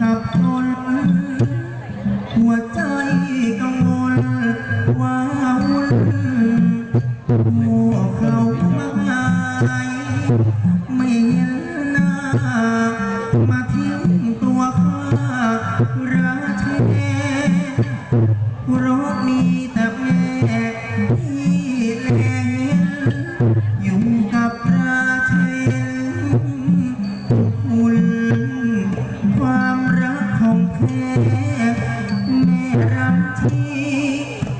สับสน กของแท้แม่รักที่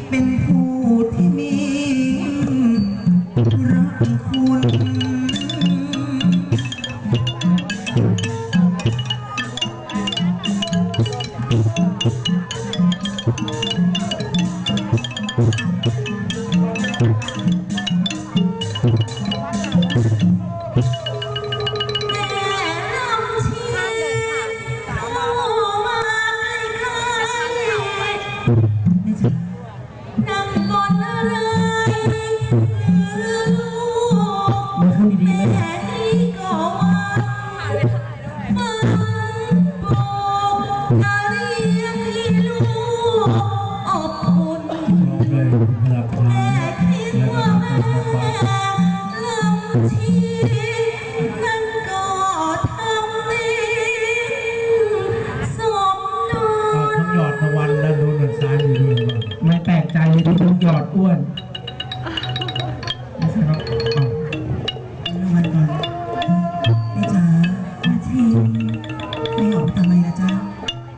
เป็นผู้ที่มีรักคุณแม่ ไม่ใช่ครับอ้าวรางวัลก่อนแม่จ๋าแม่ทีไม่ออกไปทำไมนะจ๊ะ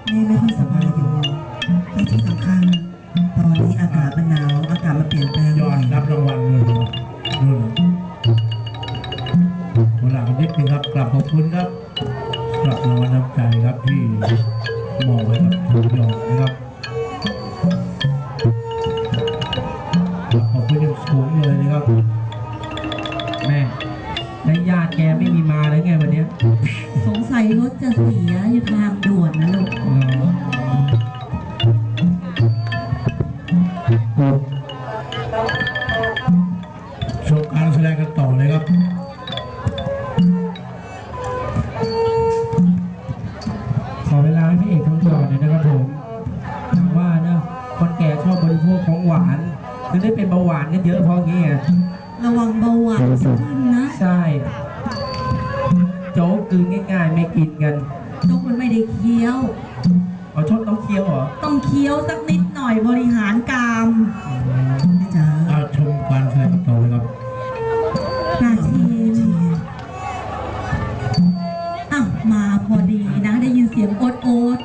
แม่ไม่ค่อยสบายอยู่และที่สำคัญ ตอนนี้อากาศมันหนาวอากาศมันเปลี่ยนแปลงยอดรับรางวัลนู่นนู่นวันหลังนิดนึงครับกลับขอบคุณครับกลับรางวัลน้ำใจครับที่มอบให้กับทุกยอดนะครับ นะครับ แม่แล้วญาติแกไม่มีมาเลยไงวันเนี้ยสงสัยรถจะเสียอยู่ทางด่วนนะลูกชมการแสดงกันต่อเลยครับ ขอเวลาให้พี่เอกทั้งหยอดหน่อยนะครับผมอย่างว่านะคนแก่ชอบบริโภคของหวาน คือได้เป็นเบาหวานกันเยอะเพราะงี้ไงระวังเบาหวานจะขึ้นนะใช่ โจ๊กกลืนง่ายๆ ไม่กินกันทุกมันไม่ได้เคี้ยวเอาชอบต้องเคี้ยวเหรอ ต้องเคี้ยวสักนิดหน่อยบริหารกรรมนี่จ๋าเอาชมการแสดงกันต่อเลยครับนาทีอะมาพอดีนะ ได้ยินเสียงโอ๊ตโอ๊ต